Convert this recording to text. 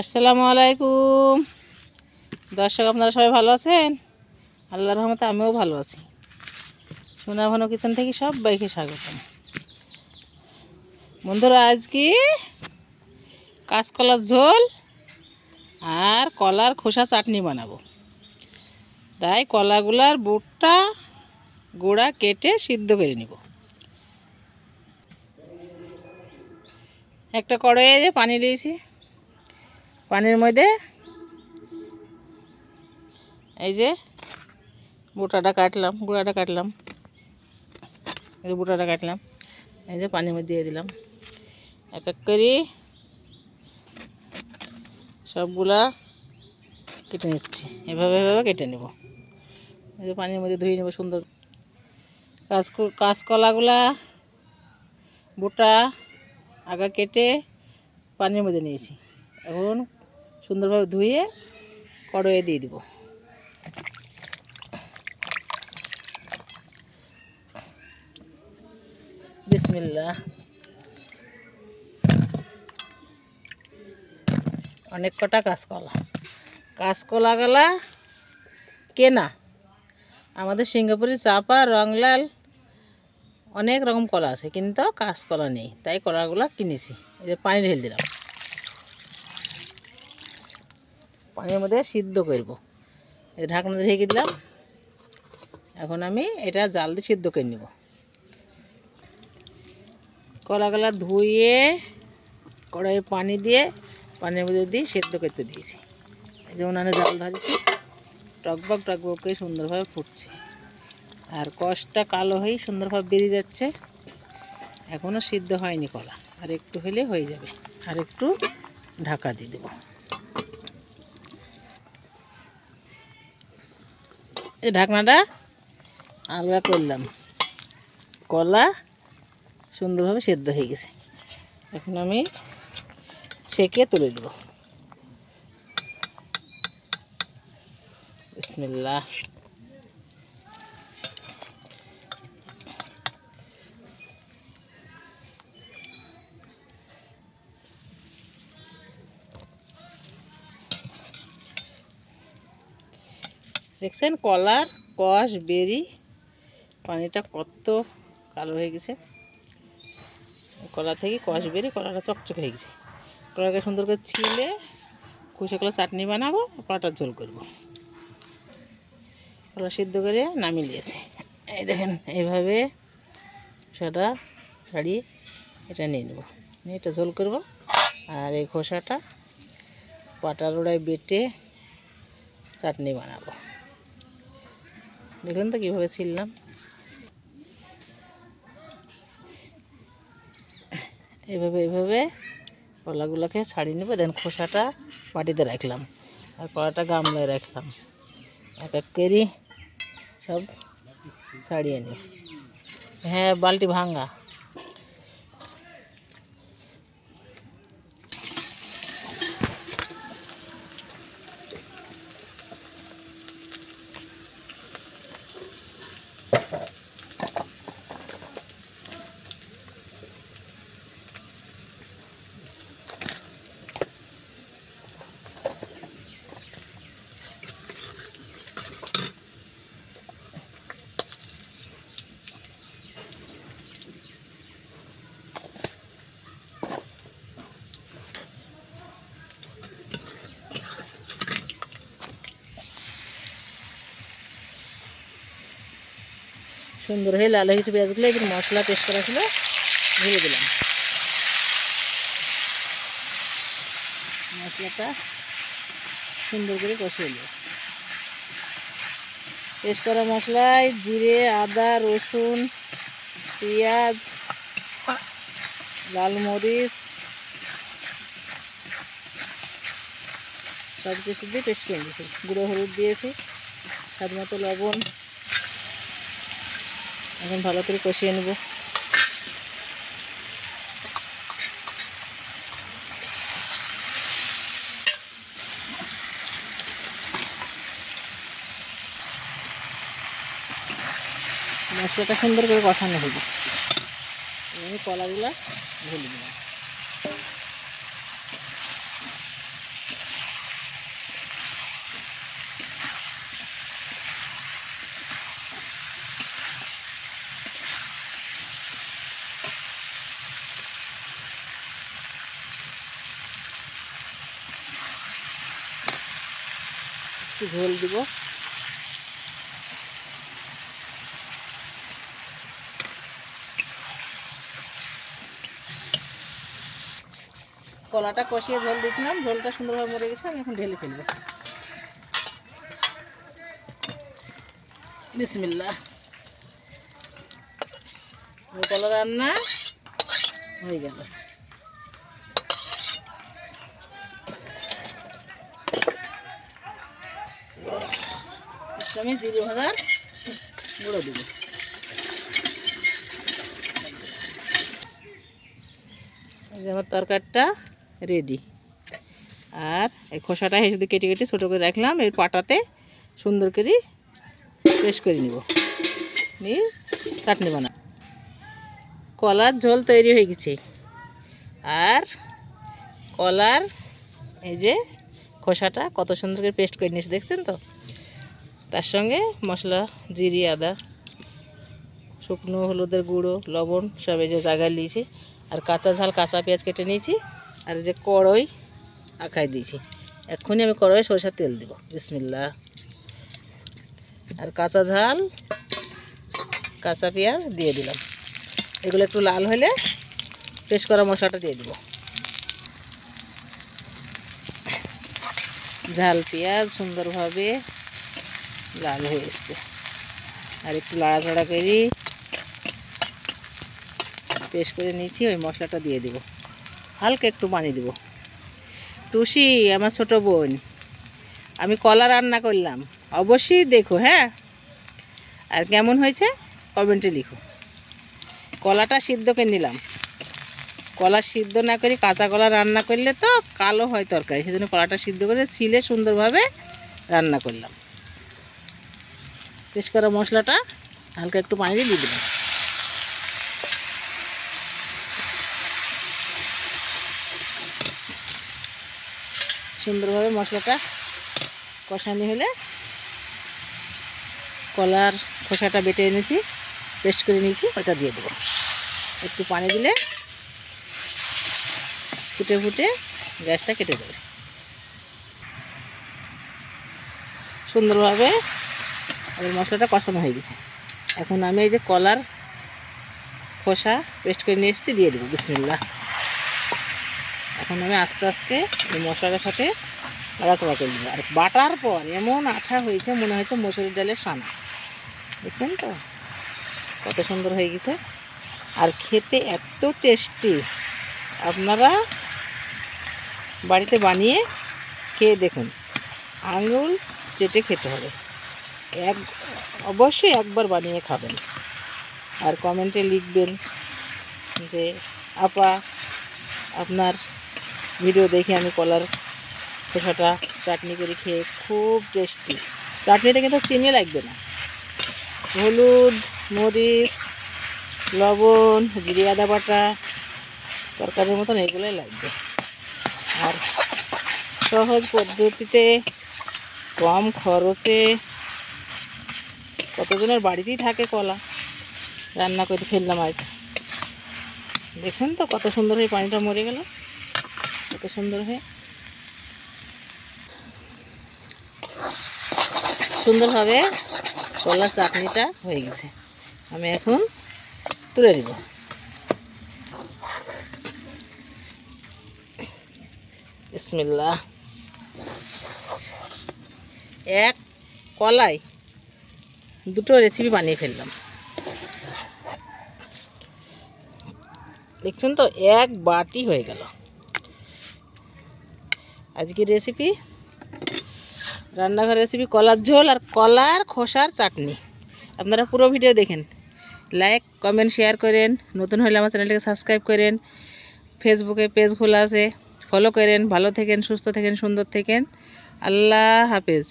আসসালামু আলাইকুম। দর্শক, আপনারা সবাই ভালো আছেন? আল্লাহ রহমতে আমিও ভালো আছি। সোনা ভানো কিচেন থেকে সব বাইকে স্বাগতম। বন্ধুরা আজ কি কাঁচকলার ঝোল আর কলার খোসা চাটনি বানাবো। তাই কলাগুলার বুটটা গোড়া কেটে সিদ্ধ করে নিব। একটা কড়াইয়ে যে পানি দিয়েছি। পানির মধ্যে। এই যে বুটাটা কাটলাম, গুঁড়াটা কাটলাম। এই যে বুটাটা কাটলাম, এই যে পানির মধ্যে দিয়ে দিলাম। এক এক করে সবগুলা কেটে নিচ্ছি। এভাবে এভাবে কেটে নেব। এই যে পানির মধ্যে ধুয়ে নেব সুন্দর। কাঁচ কাঁচকলাগুলা, বুটা আগা কেটে পানির মধ্যে নিয়েছি। এখন সুন্দরভাবে ধুয়ে কড়াইয়ে দিয়ে দিব। বিসমিল্লা অনেক কটা কাঁচকলা। কাঁচকলা গলা কেনা। আমাদের সিঙ্গাপুরি চাপা, রংলাল, অনেক রকম কলা আছে, কিন্তু কাঁচকলা নেই। তাই কলাগুলো কিনেছি। এই যে পানি ঢেলে দিলাম পানির মধ্যে সিদ্ধ করব। ঢাকনা ঢেকে দিলাম। এখন আমি এটা জাল দিয়ে সিদ্ধ করে নেব। কলাগুলা ধুয়ে কড়াইয়ে পানি দিয়ে পানির মধ্যে দিয়ে সেদ্ধ করতে দিয়েছি। যে উনানে জাল ধরেছি টকবক টকবক করে সুন্দরভাবে ফুটছে। আর কষটা কালো হয়ে সুন্দরভাবে বেরিয়ে যাচ্ছে। এখনও সিদ্ধ হয়নি কলা। আর একটু হলে হয়ে যাবে। আর একটু ঢাকা দিয়ে দেবো। এই ঢাকনাটা আলগা করলাম। কলা সুন্দরভাবে সেদ্ধ হয়ে গেছে। এখন আমি ছেঁকে তুলে দেবো বিসমিল্লা দেখছেন কলার, কষ, বেরি, পানিটা কত কালো হয়ে গেছে। কলা থেকে কষ, বেরি, কলাটা চকচকে হয়ে গেছে। কলাকে সুন্দর করে ছিলে কুচে কলা চাটনি বানাবো কলাটার ঝোল করব। কলা সিদ্ধ করে নামিয়ে নিয়েছে। এই দেখেন, এইভাবে সেটা ছাড়িয়ে এটা নিয়ে নেব। নিয়ে এটা ঝোল করব। আর এই খোসাটা পাটার ওড়ায় বেটে চাটনি বানাবো। দেখলেন তো কীভাবে ছিললাম। এভাবে এভাবে কলাগুলোকে ছাড়িয়ে নেব দেন খোসাটা মাটিতে রাখলাম আর কলাটা গামলায় রাখলাম। এক এক করে সব ছাড়িয়ে নিই হ্যাঁ বালতি ভাঙা। সুন্দর হয়ে লাল হয়ে গেছে পেঁয়াজগুলো এবার মশলা পেস্ট করা ছিল, ঢেলে দিলাম। মশলাটা সুন্দর করে কষিয়ে নেব পেস্ট করা মশলায় জিরে, আদা, রসুন, পেঁয়াজ, লাল মরিচ সব কিছু দিয়ে পেস্ট করে দিয়েছি গুঁড়ো হলুদ দিয়েছি, স্বাদ মতো লবণ। এখন ভালো করে কষিয়ে নেব। মশলাটা সুন্দর করে কষানো হবে আমি কলাগুলা ঢেলে দিলাম। একটু ঝোল দিব। কলাটা কষিয়ে ঝোল দিয়েছিলাম, ঝোলটা সুন্দরভাবে মরে গেছে, আমি এখন ঢেলে ফেলব। বিসমিল্লা কলা রান্না হয়ে গেল। আমি জিরে ভাজার গুঁড়ো দিব। আমার তরকারিটা রেডি আর এই খোসাটা হেসে কেটে কেটে ছোটো করে রাখলাম এই পাটাতে সুন্দর করে পেস্ট করে নিব। নিয়ে চাটনি বানা কলার ঝোল তৈরি হয়ে গেছে। আর কলার এই যে খোসাটা কত সুন্দর করে পেস্ট করে নিয়েছে, দেখছেন তো? তার সঙ্গে মশলা, জিরি, আদা, শুকনো হলুদের গুঁড়ো, লবণ, সব এই যে জায়গায় নিয়েছি। আর কাঁচা ঝাল, কাঁচা পেঁয়াজ কেটে নিয়েছি। আর যে কড়ই আঁকায় দিয়েছি। এক্ষুনি আমি কড়াই সরষের তেল দিব। বিসমিল্লা আর কাঁচা ঝাল, কাঁচা পেঁয়াজ দিয়ে দিলাম। এগুলো একটু লাল হলে পেস্ট করা মশলাটা দিয়ে দিব। ঝাল, পেঁয়াজ সুন্দরভাবে লাল হয়ে এসছে। আর একটু লাড়াচাড়া করি পেস্ট করে নিয়েছি, ওই মশলাটা দিয়ে দিব। হালকা একটু পানি দিব। টুসি, আমার ছোট বোন, আমি কলা রান্না করলাম। অবশ্যই দেখো হ্যাঁ? আর কেমন হয়েছে? কমেন্টে লিখো। কলাটা সিদ্ধ করে নিলাম। কলা সিদ্ধ না করে কাঁচা কলা রান্না করলে তো কালো হয় তরকারি, সেজন্য কলাটা সিদ্ধ করে ছিলে সুন্দরভাবে রান্না করলাম। পেস্ট করা মশলাটা হালকা একটু পানি দিয়ে দিলাম সুন্দরভাবে মশলাটা কষানি হলে কলার খোসাটা বেটে এনেছি, পেস্ট করে নিয়েছি, ওটা দিয়ে দেবো। একটু পানি দিলে ফুটে ফুটে গ্যাসটা কেটে দেবে সুন্দরভাবে এই মশলাটা কষানো হয়ে গেছে। এখন আমি এই যে কলার খোসা পেস্ট করে নিয়ে এসেছি, দিয়ে দেবো। বিসমিল্লা এখন আমি আস্তে আস্তে এই মশলাটার সাথে নাড়াচাড়া করে দেবো আর বাটার পর এমন আঠা হয়েছে, মনে হচ্ছে মসুরির ডালের সানা। দেখছেন তো? কত সুন্দর হয়ে গেছে। আর খেতে এত টেস্টি। আপনারা বাড়িতে বানিয়ে খেয়ে দেখুন। আঙুল চেটে খেতে হবে। এক অবশ্যই একবার বানিয়ে খাবেন। আর কমেন্টে লিখবেন যে, আপা, আপনার ভিডিও দেখে আমি কলার খোসাটা চাটনি করে খেয়ে খুব টেস্টি চাটনিটা কিন্তু চিনি লাগবে না। হলুদ, মরিচ, লবণ, জিরে, আদা বাটা, তরকারির মতন এগুলোই লাগবে। আর সহজ পদ্ধতিতে কম খরচে কতজনের বাড়িতেই থাকে কলা। রান্না করে ফেললাম আজ। দেখছেন তো কত সুন্দর হয়ে পানিটা মরে গেল। কত সুন্দর হয়ে। সুন্দরভাবে কলার চাটনিটা হয়ে গেছে। আমি এখন তুলে দিব বিসমিল্লাহ। এক কলাই। দুটো রেসিপি বানিয়ে ফেললাম। দেখছেন তো, এক বাটি হয়ে গেল। আজকে রেসিপি রান্নাঘর রেসিপি কলার ঝোল আর কলার খোসার চাটনি। আপনারা পুরো ভিডিও দেখেন। লাইক কমেন্ট শেয়ার করেন। নতুন হলে আমার চ্যানেলটাকে সাবস্ক্রাইব করেন। ফেসবুকে পেজ খোলা আছে। ফলো করেন। ভালো থেকেন, সুস্থ থাকেন, সুন্দর থেকেন। আল্লাহ হাফেজ।